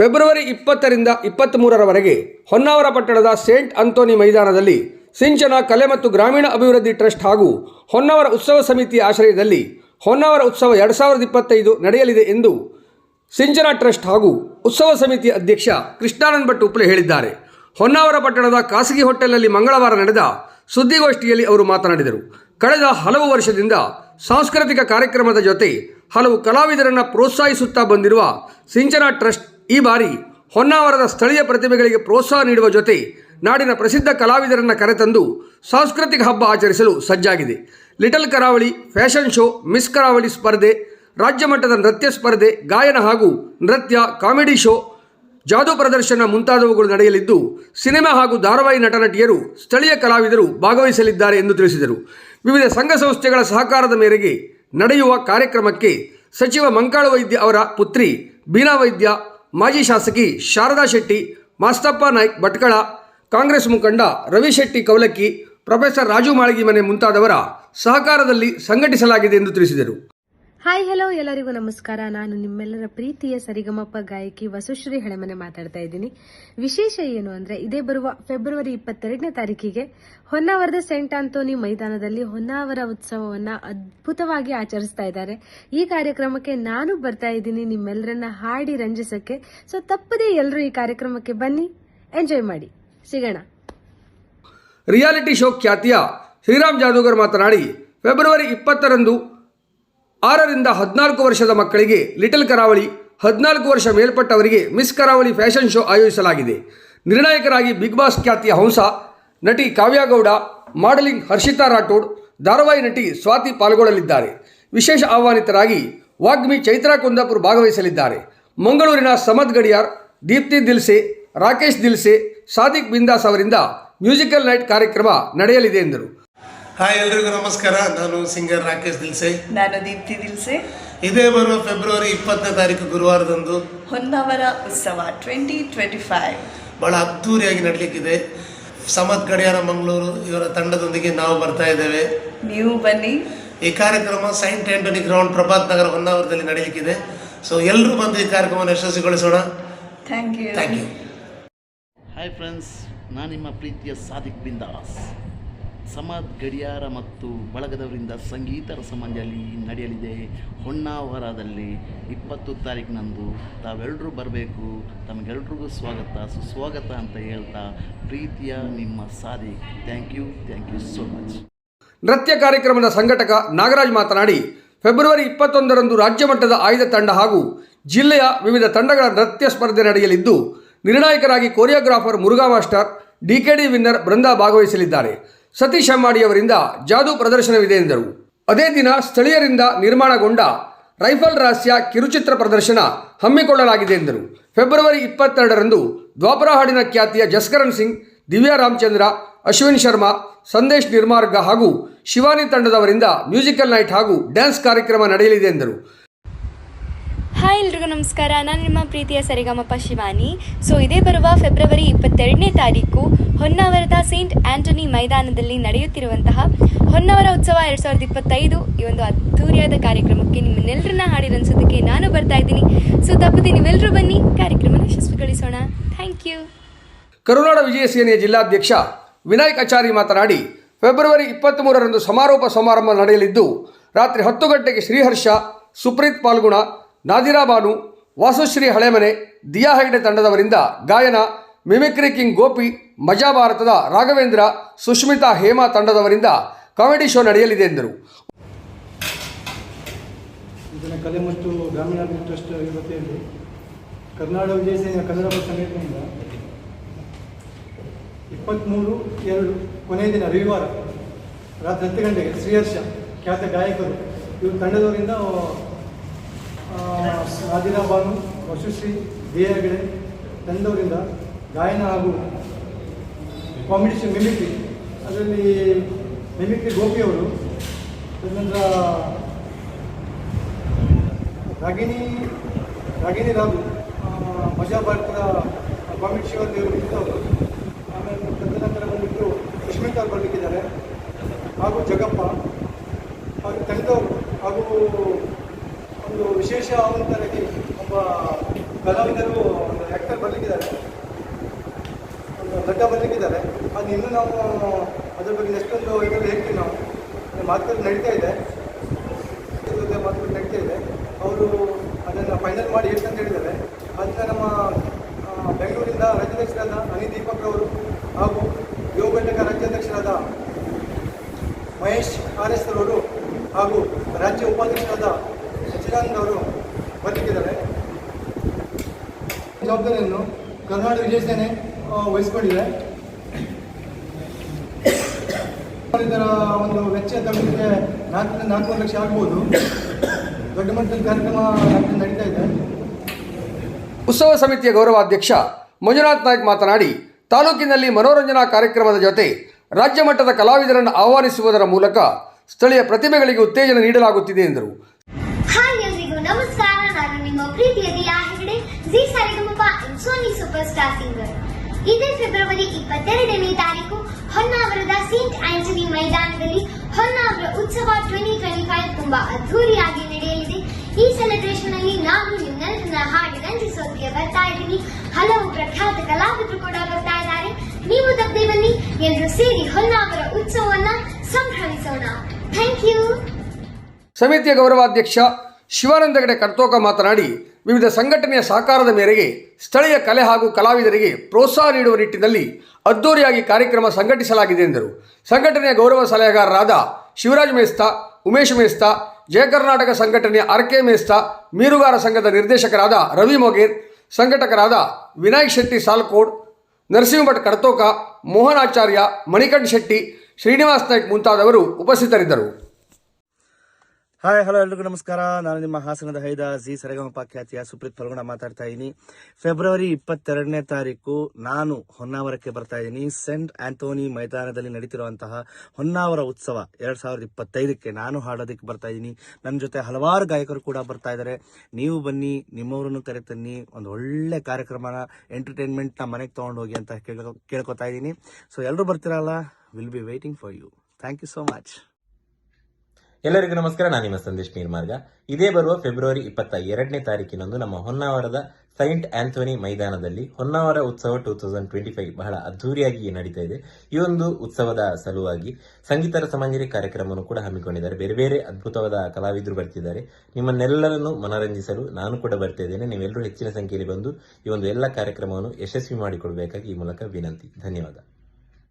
February ಇಪ್ಪತ್ತರಿಂದ ಇಪ್ಪತ್ತ್ಮೂರರವರೆಗೆ ಹೊನ್ನಾವರ ಪಟ್ಟಣದ Saint Anthony ಮೈದಾನದಲ್ಲಿ ಸಿಂಚನ ಕಲೆ ಮತ್ತು ಗ್ರಾಮೀಣ ಅಭಿವೃದ್ಧಿ ಟ್ರಸ್ಟ್ ಹಾಗೂ ಹೊನ್ನಾವರ ಉತ್ಸವ ಸಮಿತಿಯ ಆಶ್ರಯದಲ್ಲಿ ಹೊನ್ನಾವರ ಉತ್ಸವ ಎರಡು ಸಾವಿರದ ಇಪ್ಪತ್ತೈದು ನಡೆಯಲಿದೆ ಎಂದು ಸಿಂಚನ ಟ್ರಸ್ಟ್ ಹಾಗೂ ಉತ್ಸವ ಸಮಿತಿ ಅಧ್ಯಕ್ಷ ಕೃಷ್ಣಾನಂದ್ ಭಟ್ ಉಪ್ಲೆ ಹೇಳಿದ್ದಾರೆ. ಹೊನ್ನಾವರ ಪಟ್ಟಣದ ಖಾಸಗಿ ಹೋಟೆಲ್ನಲ್ಲಿ ಮಂಗಳವಾರ ನಡೆದ ಸುದ್ದಿಗೋಷ್ಠಿಯಲ್ಲಿ ಅವರು ಮಾತನಾಡಿದರು. ಕಳೆದ ಹಲವು ವರ್ಷದಿಂದ ಸಾಂಸ್ಕೃತಿಕ ಕಾರ್ಯಕ್ರಮದ ಜೊತೆ ಹಲವು ಕಲಾವಿದರನ್ನು ಪ್ರೋತ್ಸಾಹಿಸುತ್ತಾ ಬಂದಿರುವ ಸಿಂಚನ ಟ್ರಸ್ಟ್ ಈ ಬಾರಿ ಹೊನ್ನಾವರದ ಸ್ಥಳೀಯ ಪ್ರತಿಭೆಗಳಿಗೆ ಪ್ರೋತ್ಸಾಹ ನೀಡುವ ಜೊತೆ ನಾಡಿನ ಪ್ರಸಿದ್ಧ ಕಲಾವಿದರನ್ನು ಕರೆತಂದು ಸಾಂಸ್ಕೃತಿಕ ಹಬ್ಬ ಆಚರಿಸಲು ಸಜ್ಜಾಗಿದೆ. ಲಿಟಲ್ ಕರಾವಳಿ, ಫ್ಯಾಷನ್ ಶೋ, ಮಿಸ್ ಕರಾವಳಿ ಸ್ಪರ್ಧೆ, ರಾಜ್ಯ ಮಟ್ಟದ ನೃತ್ಯ ಸ್ಪರ್ಧೆ, ಗಾಯನ ಹಾಗೂ ನೃತ್ಯ, ಕಾಮಿಡಿ ಶೋ, ಜಾದೂ ಪ್ರದರ್ಶನ ಮುಂತಾದವುಗಳು ನಡೆಯಲಿದ್ದು, ಸಿನಿಮಾ ಹಾಗೂ ಧಾರಾವಾಹಿ ನಟನಟಿಯರು, ಸ್ಥಳೀಯ ಕಲಾವಿದರು ಭಾಗವಹಿಸಲಿದ್ದಾರೆ ಎಂದು ತಿಳಿಸಿದರು. ವಿವಿಧ ಸಂಘ ಸಂಸ್ಥೆಗಳ ಸಹಕಾರದ ಮೇರೆಗೆ ನಡೆಯುವ ಕಾರ್ಯಕ್ರಮಕ್ಕೆ ಸಚಿವ ಮಂಕಾಳ ವೈದ್ಯ ಅವರ ಪುತ್ರಿ ಬೀನಾ ವೈದ್ಯ ಮಾಜಿ ಶಾಸಕಿ ಶಾರದಾ ಶೆಟ್ಟಿ, ಮಾಸ್ತಪ್ಪ ನಾಯ್ಕ್ ಭಟ್ಕಳ, ಕಾಂಗ್ರೆಸ್ ಮುಖಂಡ ರವಿ ಶೆಟ್ಟಿ ಕೌಲಕ್ಕಿ ಪ್ರೊಫೆಸರ್ ರಾಜು ಮಾಳಗಿ ಮನೆ ಮುಂತಾದವರ ಸಹಕಾರದಲ್ಲಿ ಸಂಘಟಿಸಲಾಗಿದೆ ಎಂದು ತಿಳಿಸಿದರು. ಹಾಯ್ ಹಲೋ ಎಲ್ಲರಿಗೂ ನಮಸ್ಕಾರ. ನಾನು ನಿಮ್ಮೆಲ್ಲರ ಪ್ರೀತಿಯ ಸರಿಗಮಪ್ಪ ಗಾಯಕಿ ವಸುಶ್ರೀ ಹಳೆಮನೆ ಮಾತಾಡ್ತಾ ಇದ್ದೀನಿ. ವಿಶೇಷ ಏನು ಅಂದ್ರೆ, ಇದೇ ಬರುವ ಫೆಬ್ರವರಿ ಇಪ್ಪತ್ತೆರಡನೇ ತಾರೀಕಿಗೆ ಹೊನ್ನಾವರದ ಸೆಂಟ್ ಆಂಥೋನಿ ಮೈದಾನದಲ್ಲಿ ಹೊನ್ನಾವರ ಉತ್ಸವವನ್ನ ಅದ್ಭುತವಾಗಿ ಆಚರಿಸ್ತಾ ಇದ್ದಾರೆ. ಈ ಕಾರ್ಯಕ್ರಮಕ್ಕೆ ನಾನು ಬರ್ತಾ ಇದ್ದೀನಿ. ನಿಮ್ಮೆಲ್ಲರನ್ನ ಹಾಡಿ ರಂಜಿಸಕ್ಕೆ. ಸೊ ತಪ್ಪದೇ ಎಲ್ಲರೂ ಈ ಕಾರ್ಯಕ್ರಮಕ್ಕೆ ಬನ್ನಿ. ಎಂಜಾಯ್ ಮಾಡಿ. ಸಿಗೋಣ. ರಿಯಾಲಿಟಿ ಶೋ ಖ್ಯಾತಿಯ ಶ್ರೀರಾಮ್ ಜಾದೂಗರ್ ಮಾತನಾಡಿ ಫೆಬ್ರವರಿ ಇಪ್ಪತ್ತರಂದು ಆರರಿಂದ ಹದಿನಾಲ್ಕು ವರ್ಷದ ಮಕ್ಕಳಿಗೆ ಲಿಟಲ್ ಕರಾವಳಿ, ಹದಿನಾಲ್ಕು ವರ್ಷ ಮೇಲ್ಪಟ್ಟವರಿಗೆ ಮಿಸ್ ಕರಾವಳಿ ಫ್ಯಾಷನ್ ಶೋ ಆಯೋಜಿಸಲಾಗಿದೆ. ನಿರ್ಣಾಯಕರಾಗಿ ಬಿಗ್ ಬಾಸ್ ಖ್ಯಾತಿಯ ಹಂಸ ನಟಿ ಕಾವ್ಯಾಗೌಡ, ಮಾಡೆಲಿಂಗ್ ಹರ್ಷಿತಾ ರಾಠೋಡ್, ಧಾರಾವಾಹಿ ನಟಿ ಸ್ವಾತಿ ಪಾಲ್ಗೊಳ್ಳಲಿದ್ದಾರೆ. ವಿಶೇಷ ಆಹ್ವಾನಿತರಾಗಿ ವಾಗ್ಮಿ ಚೈತ್ರಾ ಕುಂದಾಪುರ್ ಭಾಗವಹಿಸಲಿದ್ದಾರೆ. ಮಂಗಳೂರಿನ ಸಮದ್ ಗಡಿಯಾರ್, ದೀಪ್ತಿ ದಿಲ್ಸೆ, ರಾಕೇಶ್ ದಿಲ್ಸೆ, ಸಾದಿಕ್ ಬಿಂದಾಸ್ ಅವರಿಂದ ಮ್ಯೂಸಿಕಲ್ ನೈಟ್ ಕಾರ್ಯಕ್ರಮ ನಡೆಯಲಿದೆ ಎಂದರು. ಹಾಯ್ ಎಲ್ರಿಗೂ ನಮಸ್ಕಾರ. ನಾನು ಸಿಂಗರ್ ರಾಕೇಶ್ ದಿಲ್ಸೆ. ನಾನು ದೀಪ್ತಿ ದಿಲ್ಸೆ. ಇದೇ ಬರುವ ಫೆಬ್ರವರಿ ಇಪ್ಪತ್ತನೇ ತಾರೀಕು ಗುರುವಾರದಂದು. ಹೊನ್ನಾವರ ಉತ್ಸವ ಟ್ವೆಂಟಿ ಟ್ವೆಂಟಿ ಫೈವ್ ಬಹಳ ಅದ್ಧೂರಿಯಾಗಿ ನಡೀಲಿಕ್ಕಿದೆ. ಸಮತ್ ಗಡಿಯಾರ ಮಂಗಳೂರು ಇವರ ತಂಡದೊಂದಿಗೆ ನಾವು ಬರ್ತಾ ಇದ್ದೇವೆ. ನೀವು ಬನ್ನಿ. ಈ ಕಾರ್ಯಕ್ರಮ saint Antony ground Prabhat Nagar ಹೊನ್ನಾವರದಲ್ಲಿ ನಡೀಲಿಕ್ಕಿದೆ. ಸೊ ಎಲ್ಲರೂ ಬಂದು ಈ ಕಾರ್ಯಕ್ರಮವನ್ನು ಯಶಸ್ವಿಗೊಳಿಸೋಣ. Thank you thank you hi friends ನಾನು ನಿಮ್ಮ ಪ್ರೀತಿಯ ಸಾದಿಕ್ ಬಿಂದಾಸ್. ಸಮಾಜ್ ಗಡಿಯಾರ ಮತ್ತು ಬಳಗದವರಿಂದ ಸಂಗೀತ ರಸಮಂಜಲಿ ನಡೆಯಲಿದೆ. ಹೊನ್ನಾವರದಲ್ಲಿ ಇಪ್ಪತ್ತು ತಾರೀಕಿನಂದು ತಾವೆಲ್ಲರೂ ಬರಬೇಕು. ತಮಗೆಲ್ರಿಗೂ ಸ್ವಾಗತ, ಸುಸ್ವಾಗತ ಅಂತ ಹೇಳ್ತಾ ಪ್ರೀತಿಯ ನಿಮ್ಮ Sadhi thank you thank you so much ನೃತ್ಯ ಕಾರ್ಯಕ್ರಮದ ಸಂಘಟಕ ನಾಗರಾಜ್ ಮಾತನಾಡಿ, ಫೆಬ್ರವರಿ ಇಪ್ಪತ್ತೊಂದರಂದು ರಾಜ್ಯ ಮಟ್ಟದ ಆಯ್ದ ತಂಡ ಹಾಗೂ ಜಿಲ್ಲೆಯ ವಿವಿಧ ತಂಡಗಳ ನೃತ್ಯ ಸ್ಪರ್ಧೆ ನಡೆಯಲಿದ್ದು, ನಿರ್ಣಾಯಕರಾಗಿ choreographer Murugha master DKD winner Brinda ಭಾಗವಹಿಸಲಿದ್ದಾರೆ. ಸತೀಶ್ ಅಮ್ಮಾಡಿ ಅವರಿಂದ ಜಾದೂ ಪ್ರದರ್ಶನವಿದೆ ಎಂದರು. ಅದೇ ದಿನ ಸ್ಥಳೀಯರಿಂದ ನಿರ್ಮಾಣಗೊಂಡ ರೈಫಲ್ ರಹಸ್ಯ ಕಿರುಚಿತ್ರ ಪ್ರದರ್ಶನ ಹಮ್ಮಿಕೊಳ್ಳಲಾಗಿದೆ ಎಂದರು. ಫೆಬ್ರವರಿ ಇಪ್ಪತ್ತೆರಡರಂದು ದ್ವಾಪರ ಹಾಡಿನ ಖ್ಯಾತಿಯ ಜಸ್ಕರಣ್ ಸಿಂಗ್, ದಿವ್ಯಾ ರಾಮಚಂದ್ರ, ಅಶ್ವಿನ್ ಶರ್ಮಾ, ಸಂದೇಶ್ ನಿರ್ಮಾರ್ಗ ಹಾಗೂ ಶಿವಾನಿ ತಂಡದವರಿಂದ ಮ್ಯೂಸಿಕಲ್ ನೈಟ್ ಹಾಗೂ ಡ್ಯಾನ್ಸ್ ಕಾರ್ಯಕ್ರಮ ನಡೆಯಲಿದೆ ಎಂದರು. ಹಾಯ್ ಎಲ್ರಿಗೂ ನಮಸ್ಕಾರ. ನಾನು ನಿಮ್ಮ ಪ್ರೀತಿಯ ಸರಿಗಮಪ್ಪ ಶಿವಾನಿ. ಸೊ ಇದೇ ಬರುವ ಫೆಬ್ರವರಿ ಇಪ್ಪತ್ತೆರಡನೇ ತಾರೀಕು ಹೊನ್ನಾವರದ ಸೇಂಟ್ ಆಂಟನಿ ಮೈದಾನದಲ್ಲಿ ನಡೆಯುತ್ತಿರುವಂತಹ ಹೊನ್ನಾವರ ಉತ್ಸವ ಎರಡು ಸಾವಿರದ ಇಪ್ಪತ್ತೈದು ಈ ಒಂದು ಅದ್ಧೂರಿಯಾದ ಕಾರ್ಯಕ್ರಮಕ್ಕೆ ನಿಮ್ಮನ್ನೆಲ್ಲರನ್ನ ಹಾಡಿರನ್ಸೋದಕ್ಕೆ ನಾನು ಬರ್ತಾ ಇದ್ದೀನಿ. ಸೊ ತಪ್ಪದೆ ನೀವೆಲ್ಲರೂ ಬನ್ನಿ, ಕಾರ್ಯಕ್ರಮನ ಯಶಸ್ವಿಗೊಳಿಸೋಣ. ಥ್ಯಾಂಕ್ ಯು ಕರುನಾಡ ವಿಜಯ ಸೇನೆಯ ಜಿಲ್ಲಾಧ್ಯಕ್ಷ ವಿನಾಯಕ್ ಆಚಾರಿ ಮಾತನಾಡಿ, ಫೆಬ್ರವರಿ ಇಪ್ಪತ್ತ್ಮೂರರಂದು ಸಮಾರೋಪ ಸಮಾರಂಭ ನಡೆಯಲಿದ್ದು, ರಾತ್ರಿ ಹತ್ತು ಗಂಟೆಗೆ ಶ್ರೀಹರ್ಷ, ಸುಪ್ರೀತ್ ಪಾಲ್ಗುಣ ನಾದಿರಾ ಬಾನು ವಾಸುಶ್ರೀ ಹಳೆಮನೆ ದಿಯಾ ಹೆಗ್ಡೆ ತಂಡದವರಿಂದ ಗಾಯನ ಮಿಮಿಕ್ರಿ ಕಿಂಗ್ ಗೋಪಿ ಮಜಾ ಭಾರತದ ರಾಘವೇಂದ್ರ ಸುಷ್ಮಿತಾ ಹೇಮಾ ತಂಡದವರಿಂದ ಕಾಮಿಡಿ ಶೋ ನಡೆಯಲಿದೆ ಎಂದರು. ಕಲೆ ಗ್ರಾಮೀಣಾಭಿವೃದ್ಧಿ ಟ್ರಸ್ಟ್ ಕರ್ನಾಟಕ ವಿಜಯ ಸೇನೆಯ ಕನ್ನಡ ಸಂಘಟನೆಯಿಂದ ಇಪ್ಪತ್ತ್ಮೂರು ಎರಡು ಕೊನೆಯ ದಿನ ರವಿವಾರ ರಾತ್ರಿ ಹತ್ತು ಗಂಟೆಗೆ ಶ್ರೀಹರ್ಷ, ಖ್ಯಾತ ಗಾಯಕರು, ಇವರು ತಂಡದವರಿಂದ ರಾಧಿರಾ ಬಾನು ವಸುಶ್ರೀ ಬಿ ಹೆಗಡೆ ತಂಡವರಿಂದ ಗಾಯನ ಹಾಗೂ ಶೋ ಮಿಮಿಕ್ರಿ. ಅದರಲ್ಲಿ ಮಿಮಿಕ್ರಿ ಗೋಪಿ ಅವರು, ತದನಂತರ ರಾಗಿಣಿ ರಾಗಿಣಿ ರಾಘು ಮಜಾ ಭಾರತದ ಕಾಮಿಡಿ ಶೋ ಅಲ್ಲಿ ಇದ್ದವರು. ಆಮೇಲೆ ತದನಂತರ ಬಂದುಬಿಟ್ಟು ಸುಷ್ಮಿತಾ ಬರಲಿಕ್ಕಿದ್ದಾರೆ. ಹಾಗೂ ಜಗಪ್ಪ, ಹಾಗೂ ತಂಡವರು ಹಾಗೂ ವಿಶೇಷ ಆವಂತರಾಗಿ ಒಬ್ಬ ಕಲಾವಿದರು ಒಂದು ಬರಲಿಕ್ಕಿದ್ದಾರೆ ಒಂದು ನಟ ಬರಲಿಕ್ಕಿದ್ದಾರೆ ಅದು ಇನ್ನೂ ನಾವು ಅದ್ರ ಬಗ್ಗೆ ಎಷ್ಟೊಂದು ಇದರಲ್ಲಿ ಹೇಳ್ತೀವಿ ನಾವು. ಮಾತುಕತೆ ನಡೀತಾ ಇದೆ. ಮಾತುಕತೆ ನಡೀತಾ ಇದೆ. ಅವರು ಅದನ್ನು ಫೈನಲ್ ಮಾಡಿ ಹೇಳ್ತಂತ ಹೇಳಿದ್ದಾರೆ. ಅದನ್ನು ನಮ್ಮ ಬೆಂಗಳೂರಿಂದ ರಾಜ್ಯಾಧ್ಯಕ್ಷರಾದ ಅನಿ ದೀಪಕ್ ಅವರು ಹಾಗೂ ಯೋಗ ಘಟಕ ರಾಜ್ಯಾಧ್ಯಕ್ಷರಾದ ಮಹೇಶ್ ಆರ್ ಎಸ್ ಅವರು ಹಾಗೂ ರಾಜ್ಯ ಉಪಾಧ್ಯಕ್ಷರಾದ ಸಚಿದಾನಂದ ಅವರು ಬರಲಿಕ್ಕಿದ್ದಾರೆ ಜವಾಬ್ದಾರಿಯನ್ನು ಕರ್ನಾಟಕ ವಿಜಯ ಸೇನೆ ವಹಿಸ್ಕೊಂಡಿದೆ. ಇದರ ಒಂದು ವೆಚ್ಚ ತಗೊಳ್ಳಿಕ್ಕೆ ನಾಲ್ಕರಿಂದ ನಾಲ್ಕೂವರೆ ಲಕ್ಷ ಆಗ್ಬೋದು. ದೊಡ್ಡ ಮಟ್ಟದ ಕಾರ್ಯಕ್ರಮ ನಡೀತಾ ಇದೆ. ಉತ್ಸವ ಸಮಿತಿಯ ಗೌರವಾಧ್ಯಕ್ಷ ಮಂಜುನಾಥ್ ನಾಯ್ಕ್ ಮಾತನಾಡಿ ತಾಲೂಕಿನಲ್ಲಿ ಮನೋರಂಜನಾ ಕಾರ್ಯಕ್ರಮದ ಜೊತೆ ರಾಜ್ಯ ಮಟ್ಟದ ಕಲಾವಿದರನ್ನು ಆಹ್ವಾನಿಸುವುದರ ಮೂಲಕ ಸ್ಥಳೀಯ ಪ್ರತಿಭೆಗಳಿಗೆ ಉತ್ತೇಜನ ನೀಡಲಾಗುತ್ತಿದೆ ಎಂದರು. ನಮಸ್ಕಾರ. ನಾನು ನಿಮ್ಮ ಪ್ರೀತಿಯ Diya Hegde, Zee Sarigamapa, Sony super star singer. ಇದೇ ಫೆಬ್ರವರಿ ಇಪ್ಪತ್ತೆರಡನೇ ತಾರೀಕು, ಹೊನ್ನಾವರದ ಸೇಂಟ್ ಆಂಟನಿ ಮೈದಾನದಲ್ಲಿ ಹೊನ್ನಾವರ ಉತ್ಸವ ಟ್ವೆಂಟಿ ಟ್ವೆಂಟಿ ಫೈವ್ ತುಂಬಾ ಅದ್ಧೂರಿಯಾಗಿ ನಡೆಯಲಿದೆ. ಈ ಸೆಲೆಬ್ರೇಷನ್ ಅಲ್ಲಿ ನಾನು ನಿಮ್ಮೆಲ್ಲರನ್ನ ಹಾಡಿ ರಂಜಿಸೋದಕ್ಕೆ ಬರ್ತಾ ಇದ್ದೀನಿ. ಹಲವು ಪ್ರಖ್ಯಾತ ಕಲಾವಿದರು ಕೂಡ ಬರ್ತಾ ಇದ್ದಾರೆ. ನೀವು ತಪ್ಪದೆ ಬನ್ನಿ ಎಲ್ಲರೂ ಸೇರಿ ಹೊನ್ನಾವರ ಉತ್ಸವವನ್ನ ಸಂಭ್ರಮಿಸೋಣ. ಥ್ಯಾಂಕ್ ಯು ಸಮಿತಿಯ ಗೌರವಾಧ್ಯಕ್ಷ ಶಿವಾನಂದ ಹೆಗಡೆ ಕರ್ತೋಕ ಮಾತನಾಡಿ ವಿವಿಧ ಸಂಘಟನೆಯ ಸಹಕಾರದ ಮೇರೆಗೆ ಸ್ಥಳೀಯ ಕಲೆ ಹಾಗೂ ಕಲಾವಿದರಿಗೆ ಪ್ರೋತ್ಸಾಹ ನೀಡುವ ನಿಟ್ಟಿನಲ್ಲಿ ಅದ್ದೂರಿಯಾಗಿ ಕಾರ್ಯಕ್ರಮ ಸಂಘಟಿಸಲಾಗಿದೆ ಎಂದರು. ಸಂಘಟನೆಯ ಗೌರವ ಸಲಹೆಗಾರರಾದ ಶಿವರಾಜ್ ಮೇಸ್ತ, ಉಮೇಶ್ ಮೇಸ್ತ, ಜಯ ಕರ್ನಾಟಕ ಸಂಘಟನೆಯ ಆರ್ ಕೆ ಮೇಸ್ತಾ, ಮೀನುಗಾರ ಸಂಘದ ನಿರ್ದೇಶಕರಾದ ರವಿ ಮೊಗೇರ್, ಸಂಘಟಕರಾದ ವಿನಾಯಕ್ ಶೆಟ್ಟಿ ಸಾಲ್ಕೋಡ್, ನರಸಿಂಹಭಟ್ ಕಡತೋಕ ಮೋಹನ್ ಆಚಾರ್ಯ, ಮಣಿಕಂಠ್ ಶೆಟ್ಟಿ, ಶ್ರೀನಿವಾಸ್ ನಾಯ್ಕ್ ಮುಂತಾದವರು ಉಪಸ್ಥಿತರಿದ್ದರು. ಹಾಯ್ ಹಲೋ ಎಲ್ರಿಗೂ ನಮಸ್ಕಾರ. ನಾನು ನಿಮ್ಮ ಹಾಸನದ ಹೈದ ಜಿ ಸರಿಗಮಪ ಖ್ಯಾತಿಯ ಸುಪ್ರೀತ್ ಫಲ್ಗುಣ ಮಾತಾಡ್ತಾ ಇದ್ದೀನಿ ಫೆಬ್ರವರಿ ಇಪ್ಪತ್ತೆರಡನೇ ತಾರೀಕು ನಾನು ಹೊನ್ನಾವರಕ್ಕೆ ಬರ್ತಾ ಇದ್ದೀನಿ ಸೆಂಟ್ ಆಂಟೋನಿ ಮೈದಾನದಲ್ಲಿ ನಡೀತಿರುವಂತಹ ಹೊನ್ನಾವರ ಉತ್ಸವ ಎರಡ್ ಸಾವಿರದ ಇಪ್ಪತ್ತೈದಕ್ಕೆ ನಾನು ಹಾಡೋದಕ್ಕೆ ಬರ್ತಾ ಇದ್ದೀನಿ ನನ್ನ ಜೊತೆ ಹಲವಾರು ಗಾಯಕರು ಕೂಡ ಬರ್ತಾ ಇದ್ದಾರೆ ನೀವು ಬನ್ನಿ, ನಿಮ್ಮವರನ್ನು ಕರೆತನ್ನಿ, ಒಂದು ಒಳ್ಳೆ ಕಾರ್ಯಕ್ರಮನ ಎಂಟರ್ಟೈನ್ಮೆಂಟ್ನ ಮನೆಗೆ ತೊಗೊಂಡು ಹೋಗಿ ಅಂತ ಕೇಳ್ಕೊ, ಕೇಳ್ಕೊತಾ ಇದ್ದೀನಿ ಸೊ ಎಲ್ಲರೂ ಬರ್ತಿರಲ್ಲ? Will be waiting for you thank you so much ಎಲ್ಲರಿಗೂ ನಮಸ್ಕಾರ. ನಾನು ನಿಮ್ಮ ಸಂದೇಶ್ ನೀರ್ಮಾರ್ಗ ಇದೇ ಬರುವ ಫೆಬ್ರವರಿ ಇಪ್ಪತ್ತ ಎರಡನೇ ತಾರೀಕಿನಂದು ನಮ್ಮ ಹೊನ್ನಾವರದ ಸೈಂಟ್ ಆಂಥೋನಿ ಮೈದಾನದಲ್ಲಿ ಹೊನ್ನಾವರ ಉತ್ಸವ ಟೂ ತೌಸಂಡ್ ಟ್ವೆಂಟಿ ಫೈವ್ ಬಹಳ ಅದ್ದೂರಿಯಾಗಿ ನಡೀತಾ ಇದೆ. ಈ ಒಂದು ಉತ್ಸವದ ಸಲುವಾಗಿ ಸಂಗೀತ ರಸಮಂಜರಿ ಕಾರ್ಯಕ್ರಮವನ್ನು ಕೂಡ ಹಮ್ಮಿಕೊಂಡಿದ್ದಾರೆ. ಬೇರೆ ಬೇರೆ ಅದ್ಭುತವಾದ ಕಲಾವಿದರು ಬರ್ತಿದ್ದಾರೆ. ನಿಮ್ಮನ್ನೆಲ್ಲರನ್ನು ಮನರಂಜಿಸಲು ನಾನು ಕೂಡ ಬರ್ತಾ ಇದ್ದೇನೆ. ನೀವೆಲ್ಲರೂ ಹೆಚ್ಚಿನ ಸಂಖ್ಯೆಯಲ್ಲಿ ಬಂದು ಈ ಒಂದು ಎಲ್ಲ ಕಾರ್ಯಕ್ರಮವನ್ನು ಯಶಸ್ವಿ ಮಾಡಿಕೊಡಬೇಕಾಗಿ ಈ ಮೂಲಕ ವಿನಂತಿ. ಧನ್ಯವಾದ.